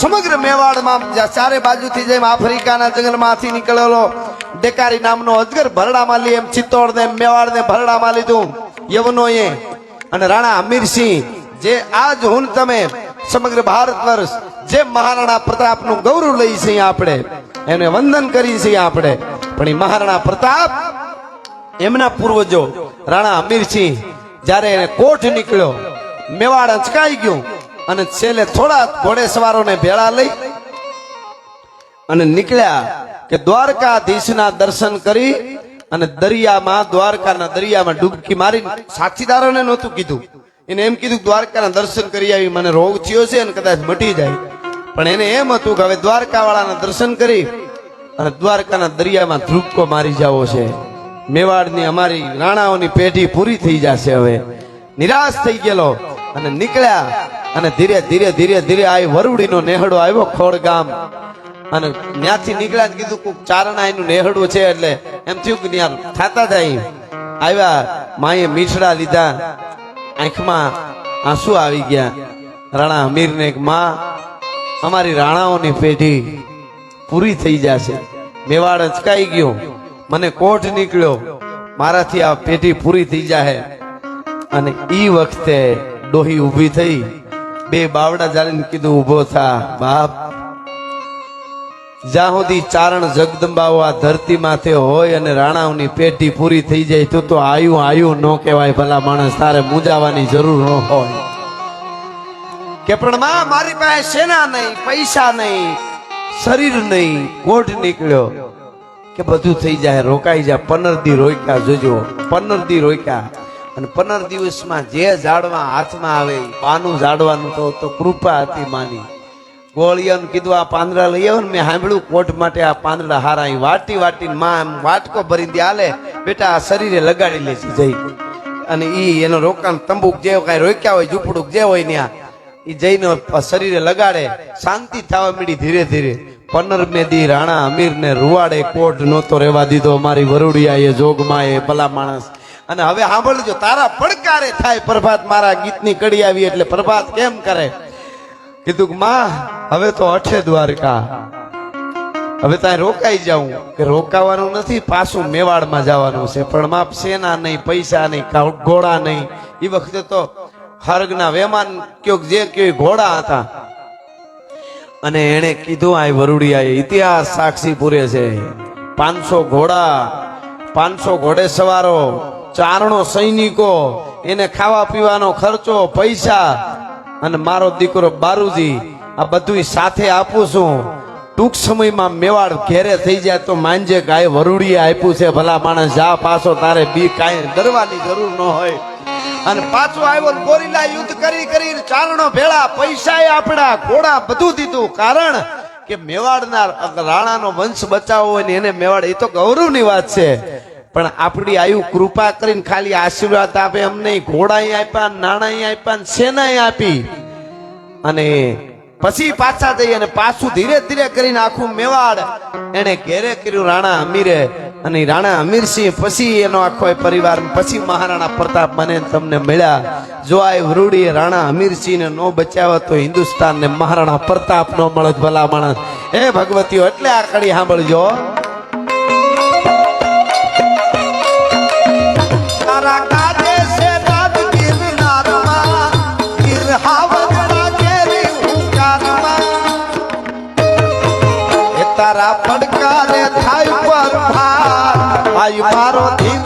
સમગ્ર મેવાડમાં ચારે બાજુથી જેમ આફ્રિકાના જંગલમાંથી નીકળેલો ડેકારી નામનો અજગર ભરડામાં લી એમ ચિત્તોડ ને મેવાડ ને ભરડામાં લીધું. યવનોએ. અને રાણા હમીરસિંહ જે આજ હું તમે સમગ્ર ભારત વર્ષ જે મહારાણા પ્રતાપનું ગૌરવ લઈ છીએ આપણે, એને વંદન કરી છીએ આપણે. પણ એ મહારાણા પ્રતાપ, એમના પૂર્વજો, રાણા હમીરસિંહ જ્યારે એને કોઠ નીકળ્યો, મેવાડ અચકાઈ ગયું અને છેલ્લે થોડા ઘોડે સવારોને ભેળા લઈ અને નીકળ્યા કે દ્વારકાધીશના દર્શન કરી અને દરિયામાં, દ્વારકાના દરિયામાં ડૂબકી મારી સાથીદારોને નહોતું કીધું. એને એમ કીધું દ્વારકાના દર્શન કરી આવી, મને રોગ થયો છે અને કદાચ મટી જાય. પણ એને એમ હતું કે હવે દ્વારકાવાળાના દર્શન કરી અને દ્વારકાના દરિયામાં ધ્રુપકો મારી જાવો છે. મેવાડની અમારી રાણાઓની પેઢી પૂરી થઈ જશે હવે. નિરાશ થઈ ગયેલો અને નીકળ્યા અને ધીરે ધીરે ધીરે ધીરે આ વરુડીનો નેહડો આવ્યો ખોડ ગામ અને ત્યાંથી નીકળ્યા કીધું કોક ચારણા એનું નેહડું છે એટલે એમ થયું કે ત્યાં થાતા થાય આવ્યા, માએ મીઠડા લીધા. આંખમાં આંસુ આવી ગયા. રાણા હમીરને એક માં, અમારી રાણાઓની પેઢી પૂરી થઈ જશે. મેવાડ અચકાઈ ગયો. મને કોઠ નીકળ્યો. મારાથી આ પેઢી પૂરી થઈ જાય અને ઈ વખતે ડોહી ઊભી થઈ બે બાવડા જાળીને કીધું ઊભો થા, બાપ. જ્યાં સુધી ચારણ જગદંબાઓ આ ધરતી માથે હોય અને રાણાઓની પેટી પૂરી થઈ જાય, તો તો આયુ આયુ ન કહેવાય, ભલા માણસ તારે મૂંઝાવાની જરૂર ન હોય. કે, પણ માં, મારી પાસે સેના નહીં, પૈસા નહીં, શરીર નહીં. કોઢ નીકળ્યો. કે, બધું થઈ જાય, રોકાઈ જાય પંદર દી રોક્યા જોજો પંદર દી રોક્યા અને પંદર દિવસમાં જે ઝાડવા હાથમાં આવે પાનું ઝાડવાનું તો તો કૃપા હતી માની. ગોળિયન કીધું, આ પાંદડા લઈ આવો ને. મેં સાંભળ્યું કોટ માટે આ પાંદડા હારા. વાટી વાટીને માં વાટકો ભરી દે આલે બેટા, આ શરીરે લગાડી લે છે જઈ અને એ એનો રોકાણ તંબુક જે કાંઈ રોક્યા હોય ઝૂંપડું જે હોય ત્યાં એ જઈને શરીરે લગાડે. શાંતિ થવા મીડી ધીરે ધીરે. પંદર મેદી રાણા અમીરને રૂવાડે કોટ નહોતો રહેવા દીધો. અમારી વરુડિયા એ જોગમાં એ ભલા માણસ અને હવે સાંભળજો, તારા પડકારે થાય પ્રભાત મારા ગીતની કડી આવી એટલે પ્રભાત કેમ કરે? કીધું માં, હવે તો અઠે દ્વારકા. હવે ત્યાં રોકાઈ જાઉં. કે રોકાવાનું નથી, પાછું મેવાડમાં જવાનું છે. પણ માપ સેના નહીં, પૈસા નહીં ઘોડા નહીં. એ વખતે તો હર્ગના વેમાન કયો જે કયો ઘોડા હતા. અને એણે કીધું આ વરુડિયાએ, ઇતિહાસ સાક્ષી પૂરે છે. પાંચસો ઘોડા, પાંચસો ઘોડે સવારો ચારણો સૈનિકો, એને ખાવા પીવાનો ખર્ચો, પૈસા અને મારો દીકરો બારુજી, આ બધું સાથે આપું છું. ટૂંક સમયમાં મેવાડ ઘેરે થઈ જાય તો માંજે ગાય વરુડીએ આપ્યું છે, ભલા માણસ, જા પાછો તારે બી કાંઈ ડરવાની જરૂર ન હોય. અને પાછો આવ્યો ગોરીલા યુદ્ધ કરી કરી ચારણો ભેળા પૈસા આપડા ઘોડા બધું દીધું. કારણ કે મેવાડના રાણાનો વંશ બચાવવો હોય ને એને મેવાડ, એ તો ગૌરવની વાત છે. પણ આપણી આયુ કૃપા કરીને ખાલી આશીર્વાદ આપે અમને. ઘોડા આપ્યા નાણાં આપ્યા ને સેનાએ આપી. અને પછી પાછા જઈ અને પાછું ધીરે ધીરે કરીને આખું મેવાડ એને ઘેરે કર્યું રાણા અમીરે. અને રાણા અમીરસિંહ પછી એનો આખો પરિવાર, પછી મહારાણા પ્રતાપ મને તમને મળ્યા. જો આ વરૂડીએ રાણા અમીરસિંહને ન બચાવ્યા તો હિન્દુસ્તાન ને મહારાણા પ્રતાપ નો મળે ભલા માણસ. એ ભગવતીઓ, એટલે આ કડી સાંભળજો. તારા પડકારે થાય પર આયુ મારો ધીંગો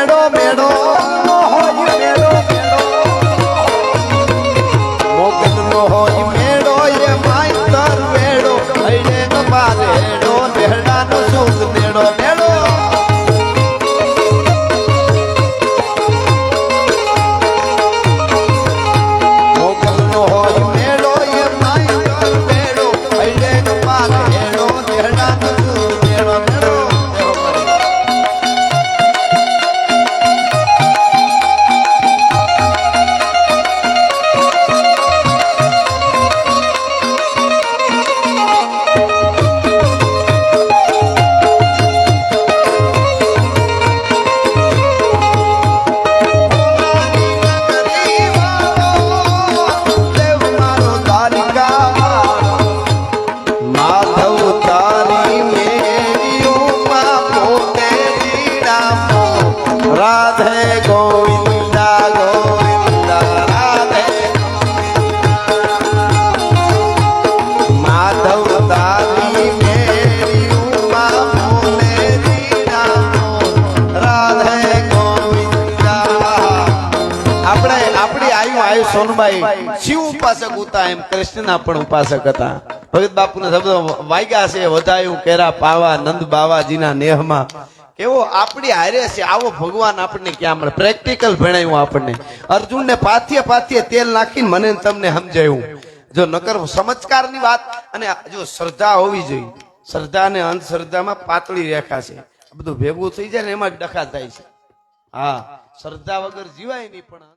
હોય મેળો આપણે, આપણી આયુ આયુ સોનબાઈ શિવ ઉપાસક હતા એમ કૃષ્ણના પણ ઉપાસક હતા. ભગત બાપુના શબ્દો વાગ્યા છે, વધાયું કેરા પાવા, નંદ બાવાજીના નેહમાં. એવો આપણી હારે છે, આવો ભગવાન આપણને ક્યાં મળે? પ્રેક્ટિકલ ભણાયું આપણને. અર્જુનને પાથીએ પાથીએ તેલ નાખીને મને તમને સમજાયું. જો નકર સમજકારની વાત અને જો શ્રદ્ધા હોવી જોઈએ. શ્રદ્ધા અને અંધશ્રદ્ધામાં પાતળી રેખા છે. બધું ભેગું થઈ જાય ને એમાં જ ડખા થાય છે. હા, શ્રદ્ધા વગર જીવાય નહીં પણ